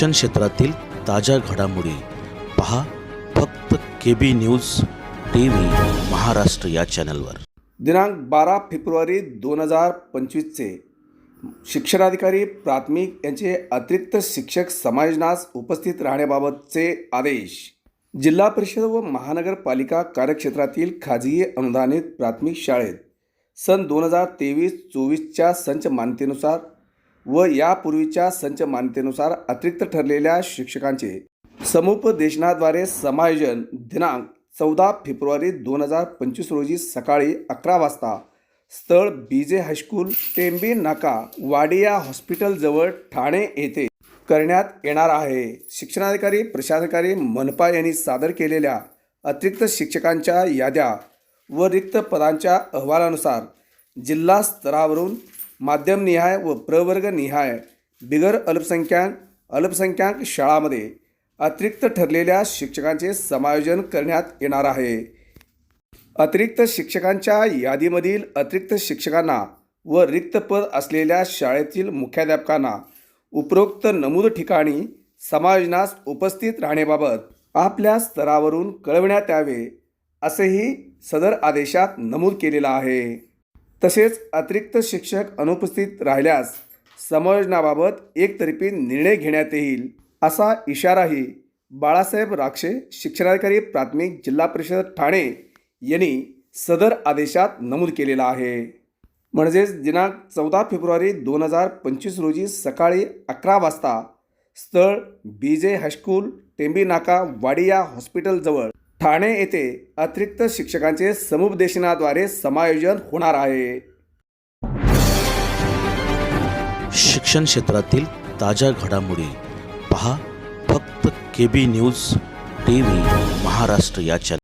शिक्षण क्षेत्रातील ताज्या घडामोडी पहा फक्त K B news T V Maharashtra या चॅनलवर. दिनांक बारा फेब्रुवारी दोन हजार पंचवीसचे शिक्षणाधिकारी प्राथमिक यांचे अतिरिक्त शिक्षक समायोजनास उपस्थित राहण्याबाबतचे आदेश. जिल्हा परिषद व महानगरपालिका कार्यक्षेत्रातील खाजगी अनुदानित प्राथमिक शाळेत सन दोन हजार तेवीस चोवीसच्या संच मान्यतेनुसार व यापूर्वीच्या संच मान्यतेनुसार अतिरिक्त ठरलेल्या शिक्षकांचे समुपदेशनाद्वारे समायोजन दिनांक चौदा फेब्रुवारी दोन हजार पंचवीस रोजी सकाळी अकरा वाजता. स्थळ बी जे हायस्कूल टेंबी नाका वाडिया हॉस्पिटलजवळ ठाणे येथे करण्यात येणार आहे. शिक्षणाधिकारी प्रशासनाधिकारी मनपा यांनी सादर केलेल्या अतिरिक्त शिक्षकांच्या याद्या व रिक्त पदांच्या अहवालानुसार जिल्हा स्तरावरून माध्यमनिहाय व प्रवर्गनिहाय बिगर अल्पसंख्याक अल्पसंख्याक शाळामध्ये अतिरिक्त ठरलेल्या शिक्षकांचे समायोजन करण्यात येणार आहे. अतिरिक्त शिक्षकांच्या यादीमधील अतिरिक्त शिक्षकांना व रिक्त पद असलेल्या शाळेतील मुख्याध्यापकांना उपरोक्त नमूद ठिकाणी समायोजनास उपस्थित राहण्याबाबत आपल्या स्तरावरून कळविण्यात यावे असेही सदर आदेशात नमूद केलेलं आहे. तसेच अतिरिक्त शिक्षक अनुपस्थित राहिल्यास समायोजनाबाबत एकतर्फी निर्णय घेण्यात येईल असा इशाराही बाळासाहेब राक्षे शिक्षणाधिकारी प्राथमिक जिल्हा परिषद ठाणे यांनी सदर आदेशात नमूद केलेला आहे. म्हणजेच दिनांक चौदा फेब्रुवारी दोन हजार पंचवीस रोजी सकाळी अकरा वाजता स्थळ बी जे हायस्कूल टेंबी नाका वाडिया हॉस्पिटलजवळ ठाणे येथे अतिरिक्त शिक्षकांचे समुपदेशनाद्वारे समायोजन होणार आहे. शिक्षण क्षेत्रातील ताज्या घडामोडी पहा. फक्त K B news T V Maharashtra या चॅनल